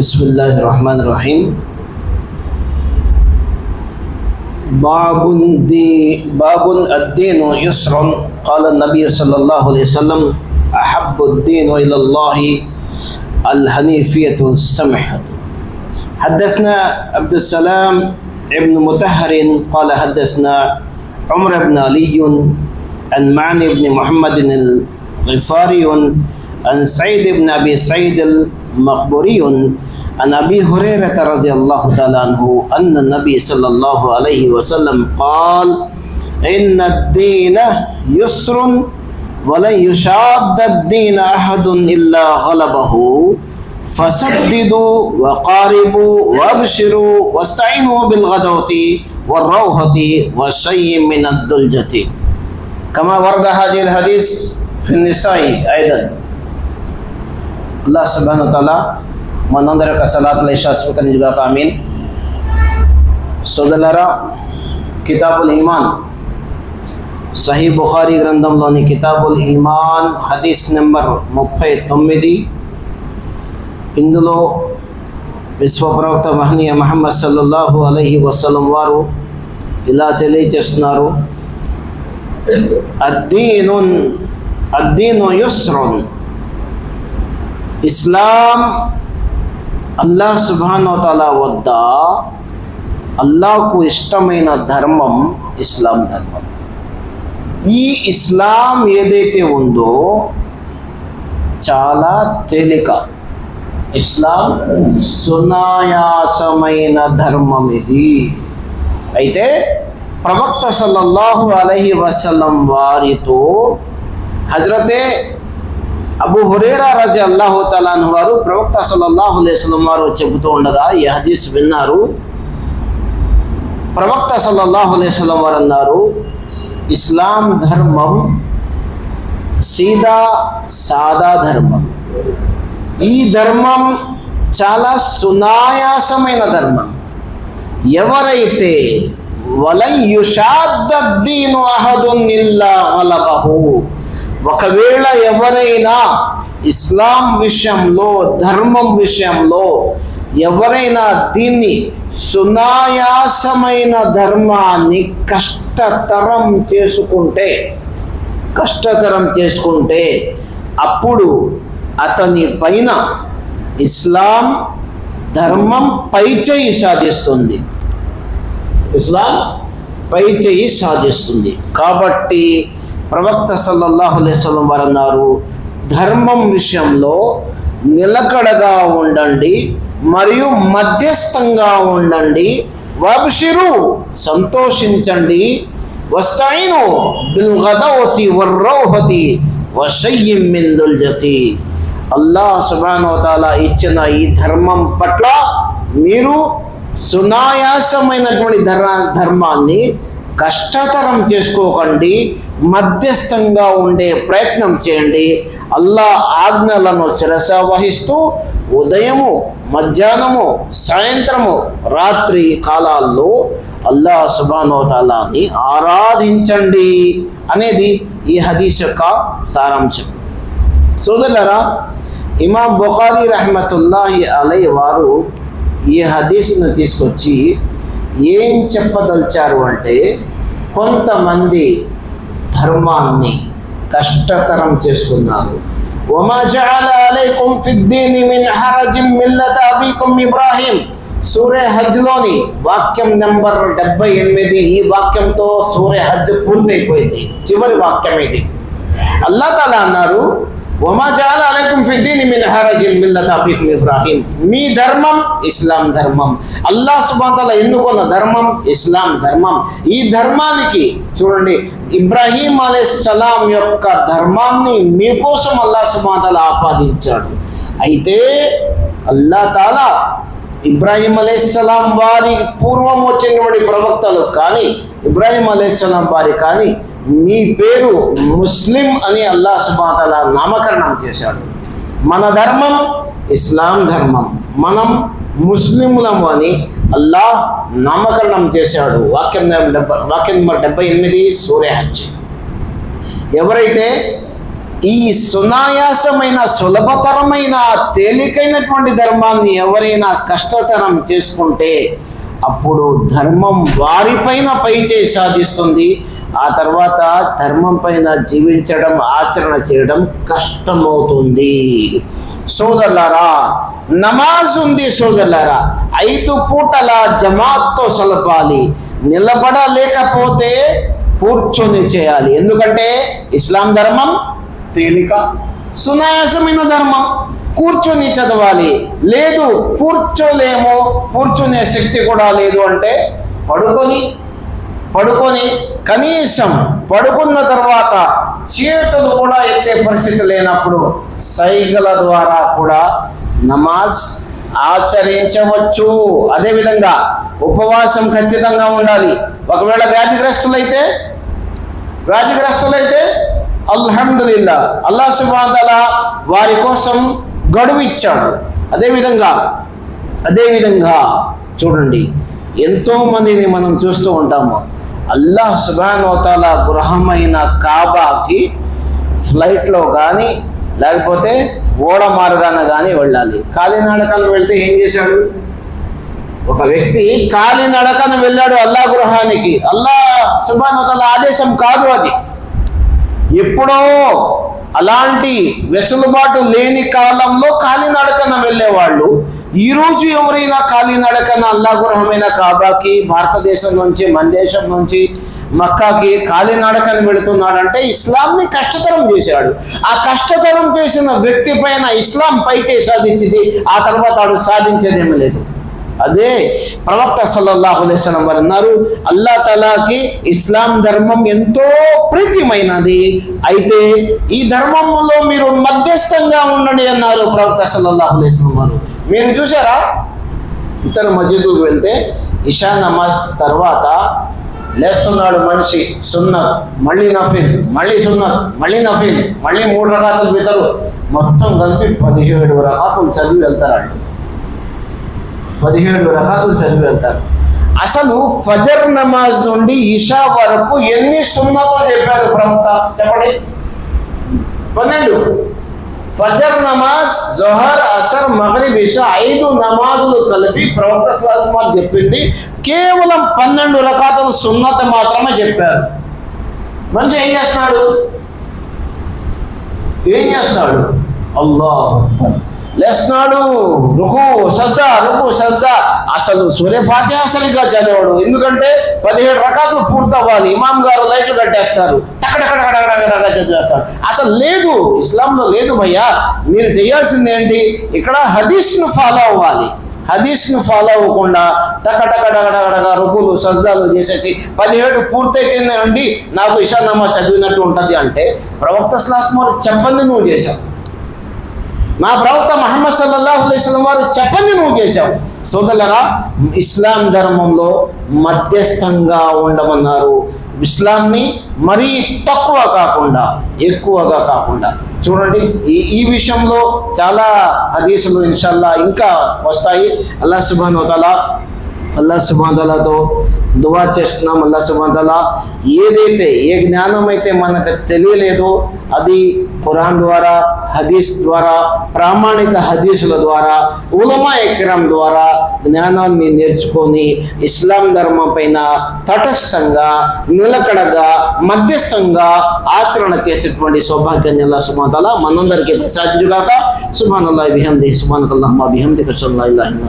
بسم الله الرحمن الرحيم باب دي باب الدين يسر قال النبي صلى الله عليه وسلم أحب الدين إلى الله الحنيفية السمحة حدثنا عبد السلام ابن مطهر قال حدثنا عمر بن علي عن معني بن محمد الغفاري عن سعيد بن ابي سعيد المخبوري عن أبي هريرة رضي الله تعالى عنه أن النبي صلى الله عليه وسلم قال إن الدين يسر ولن يشاد الدين أحد إلا غلبه فسددوا وقاربوا وابشروا واستعينوا بالغدوة والروحة والشيء من الدلجة. كما ورد هذه الحديث في النساء أيضا. subhanahu wa ta'ala మనందరి యొక్క సలాతులు శాశ్వతనిగా కామీన్ సోదలరా కితాబుల్ ఈమాన్ సహీ బుఖారీ గ్రంథంలోని కితాబుల్ ఈమాన్ హదీస్ నెంబర్ ముప్పై తొమ్మిది ఇందులో విశ్వప్రవక్త మహనీయ మహమ్మద్ సల్లల్లాహు అలహి వసలం వారు ఇలా తెలియచేస్తున్నారు అద్దీను అద్దీను యుస్రున్ ఇస్లాం అల్లాహ్ సుబానోతల వద్ద అల్లాకు ఇష్టమైన ధర్మం ఇస్లాం ధర్మం. ఈ ఇస్లాం ఏదైతే ఉందో చాలా తేలిక. ఇస్లాం సునాయాసమైన ధర్మం ఇది. అయితే ప్రవక్త సల్లల్లాహు అలహి వసలం వారితో హజరతే అబు హురేరా రాజా అల్లాహు తలాన్ వారు ప్రవక్త సల్లల్లాహు అలైస్లం వారు చెబుతూ ఉండగా ఈ హదీస్ విన్నారు. ప్రవక్త సల్లల్లాహు అలైస్లం వారు అన్నారు ఇస్లాం ధర్మం సీదా సాదా ధర్మం. ఈ ధర్మం చాలా సునాయాసమైన ధర్మం. ఎవరైతే వలయుషాద్దీను అహదున్ ఇల్లా గలబహు ఒకవేళ ఎవరైనా ఇస్లాం విషయంలో ధర్మం విషయంలో ఎవరైనా దీన్ని సునాయాసమైన ధర్మాన్ని కష్టతరం చేసుకుంటే కష్టతరం చేసుకుంటే అప్పుడు అతని పైన ఇస్లాం ధర్మం పైచేయి సాధిస్తుంది. ఇస్లాం పైచేయి సాధిస్తుంది. కాబట్టి ప్రవక్త సల్లల్లాహు అలైస్లం వారు అన్నారు ధర్మం విషయంలో నిలకడగా ఉండండి మరియు మధ్యస్థంగా ఉండండి. వబ్షిరు సంతోషించండి. వస్తాయిను బిల్ గదవతి వర్రౌహతి వషయ్యిం జతి. దుల్జతి అల్లాహ్ సుబ్హానహు ఇచ్చిన ఈ ధర్మం పట్ల మీరు సునాయాసమైనటువంటి ధర్మ ధర్మాన్ని కష్టతరం చేసుకోకండి మధ్యస్థంగా ఉండే ప్రయత్నం చేయండి. అల్లా ఆజ్ఞలను శిరస వహిస్తూ ఉదయము మధ్యాహ్నము సాయంత్రము రాత్రి కాలాల్లో అల్లా సుబానోతాలాని ఆరాధించండి అనేది ఈ హదీస్ యొక్క సారాంశం. చూడలరా ఇమాం బుఖారీ రహమతుల్లాహి అలై వారు ఈ హదీస్ను తీసుకొచ్చి ఏం చెప్పదలిచారు అంటే కొంతమంది ధర్మాన్ని కష్టతరం చేసుకున్నారు وما جعل عليكم في الدين من حرج ملة أبيكم إبراهيم సూర్య హజ్లోని వాక్యం నెంబర్ డెబ్బై ఎనిమిది ఈ వాక్యంతో సూర్య హజ్ పూర్తయిపోయింది చివరి వాక్యం ఇది అల్లా తాలా అన్నారు వమా జాల అలైకుం ఫిద్దీని మిన్ హరజిన్ మిల్లత అబీకుం ఇబ్రాహీం మీ ధర్మం ఇస్లాం ధర్మం. అల్లాహ్ సుబ్హానహు ఎన్నుకున్న ధర్మం ఇస్లాం ధర్మం. ఈ ధర్మానికి చూడండి ఇబ్రాహీం అలైహిస్సలాం యొక్క ధర్మాన్ని మీకోసం అల్లాహ్ సుబ్హానహు ఆపాదించాడు. అయితే అల్లా తాలా ఇబ్రాహీం అలైహిస్సలాం వారి పూర్వం వచ్చినటువంటి ప్రవక్తలు కానీ ఇబ్రాహీం అలైహిస్సలాం వారి కానీ మీ పేరు ముస్లిం అని అల్లా సుబాతల నామకరణం చేశాడు. మన ధర్మం ఇస్లాం ధర్మం. మనం ముస్లింలము అని అల్లాహ్ నామకరణం చేశాడు. వాక్యం డెబ్బై వాక్యం నెంబర్ డెబ్బై ఎనిమిది సూర్య హజ్. ఎవరైతే ఈ సునాయాసమైన సులభతరమైన తేలికైనటువంటి ధర్మాన్ని ఎవరైనా కష్టతరం చేసుకుంటే అప్పుడు ధర్మం వారిపైన పైచే సాధిస్తుంది. ఆ తర్వాత ధర్మం పైన జీవించడం ఆచరణ చేయడం కష్టమవుతుంది. సోదరులారా నమాజ్ ఉంది సోదరులారా. ఐదు పూటల జమాత్తో సలపాలి. నిలబడలేకపోతే కూర్చొని చేయాలి. ఎందుకంటే ఇస్లాం ధర్మం తేలిక. సునాయాసమైన ధర్మం. కూర్చొని చదవాలి. లేదు కూర్చోలేము. కూర్చునే శక్తి కూడా లేదు అంటే పడుకొని పడుకొని కనీసం పడుకున్న తర్వాత చేతులు కూడా ఎత్తే పరిస్థితి లేనప్పుడు సైగల ద్వారా కూడా నమాజ్ ఆచరించవచ్చు. అదేవిధంగా ఉపవాసం ఖచ్చితంగా ఉండాలి. ఒకవేళ వ్యాధిగ్రస్తులైతే వ్యాధిగ్రస్తులైతే అల్హమ్దుల్లా అల్లా సుబాదల వారి కోసం గడువు ఇచ్చాడు. అదేవిధంగా అదేవిధంగా చూడండి ఎంతోమందిని మనం చూస్తూ ఉంటాము. అల్లాహ్ సుబానోతాల గృహమైన కాబాకి ఫ్లైట్లో కానీ లేకపోతే ఓడ మార్గాన కానీ వెళ్ళాలి. కాలినడకన వెళ్తే ఏం చేశాడు? ఒక వ్యక్తి కాలినడకన వెళ్ళాడు అల్లా గృహానికి. అల్లా సుబానోతాల ఆదేశం కాదు అది. ఎప్పుడో అలాంటి వెసులుబాటు లేని కాలంలో కాలినడకన వెళ్ళేవాళ్ళు ఈ రోజు ఎవరైనా కాలినడకన అల్లాగృహమైన కాబాకి భారతదేశం నుంచి మన దేశం నుంచి మక్కాకి కాలినడకన వెళుతున్నాడంటే ఇస్లాంని కష్టతరం చేశాడు. ఆ కష్టతరం చేసిన వ్యక్తి పైన ఇస్లాం పైతే సాధించింది ఆ తర్వాత వాడు సాధించేదేమీ లేదు. అదే ప్రవక్త సల్లల్లాహు అలైహి వారు అన్నారు అల్లా తలాకి ఇస్లాం ధర్మం ఎంతో ప్రీతిమైనది. అయితే ఈ ధర్మంలో మీరు మధ్యస్థంగా ఉండండి అన్నారు ప్రవక్త సల్లల్లాహు అలైహి వారు. మీరు చూసారా ఇతర మస్జిద్కు వెళ్తే ఇషా నమాజ్ తర్వాత లేస్తున్నాడు మనిషి సున్నత్ మళ్ళీ నఫిల్ మళ్ళీ సున్నత్ మళ్ళీ నఫిల్ మళ్ళీ మూడు రకాతులు పెడతారు మొత్తం కలిపి పదిహేడు రకాతులు చదివి వెళ్తారండి పదిహేడు రకాలు చదివి వెళ్తారు. అసలు ఫజర్ నమాజ్ నుండి ఇషా వరకు ఎన్ని సున్నతులు చెప్పారు ప్రవక్త? చెప్పండి. పన్నెండు. ఫజర్ నమాజ్ జొహర్ అసర్ మగరిబ్ ఇషా ఐదు నమాజులు కలిపి ప్రవక్త సలాస్మార్ చెప్పింది. కేవలం పన్నెండు రకాతలు సున్నత మాత్రమే చెప్పారు. మంచి ఏం చేస్తున్నాడు? ఏం చేస్తున్నాడు? అల్లాహ్ లేస్తున్నాడు రుకు సజ్జా రుకు సజ్జా అసలు సూర్య ఫాతిహా చదివాడు ఎందుకంటే పదిహేడు రకాలు పూర్తవ్వాలి ఇమాం గారు లైట్లు కట్టేస్తారు టకటకటకటకటకటక చదివేస్తారు అసలు లేదు ఇస్లాంలో లేదు భయ్యా మీరు చేయాల్సింది ఏంటి ఇక్కడ హదీస్ను ఫాలో అవ్వాలి హదీస్ను ఫాలో అవ్వకుండా టక టక టక రుకులు సజ్జాలు చేసేసి పదిహేడు పూర్తయితేనే అండి నాకు ఇషా నమాజ్ చదివినట్టు ఉంటుంది అంటే ప్రవక్త స్లాస్మారు చెప్పండి నువ్వు చేశావు నా ప్రవక్త మహమ్మద్ సల్లల్లాహు అలైహి వారు చెప్పండి నువ్వు చేశావు. సోదరులరా ఇస్లాం ధర్మంలో మధ్యస్థంగా ఉండమన్నారు. ఇస్లాంని మరీ తక్కువ కాకుండా ఎక్కువగా కాకుండా. చూడండి ఈ ఈ విషయంలో చాలా హదీసులు ఇన్షాల్లా ఇంకా వస్తాయి. అల్లా సుబాన్ తలా అల్లా సుబాదలతో దువా చేస్తున్నాం. అల్లా సుబాదల ఏదైతే ఏ జ్ఞానం అయితే మనకు తెలియలేదో అది ఖురాన్ ద్వారా హదీస్ ద్వారా ప్రామాణిక హదీసుల ద్వారా ఉలమా ఎకరం ద్వారా జ్ఞానాన్ని నేర్చుకొని ఇస్లాం ధర్మం పైన తటస్థంగా నిలకడగా మధ్యస్థంగా ఆచరణ చేసేటువంటి సౌభాగ్యాన్ని అల్లా సుబాదల మనందరికీ ప్రసాదించుగాక సుబాన్ అల్లా బిహంది సుబాన్ అల్లాహ్ బిహంది కసల్లా ఇల్లాహిన్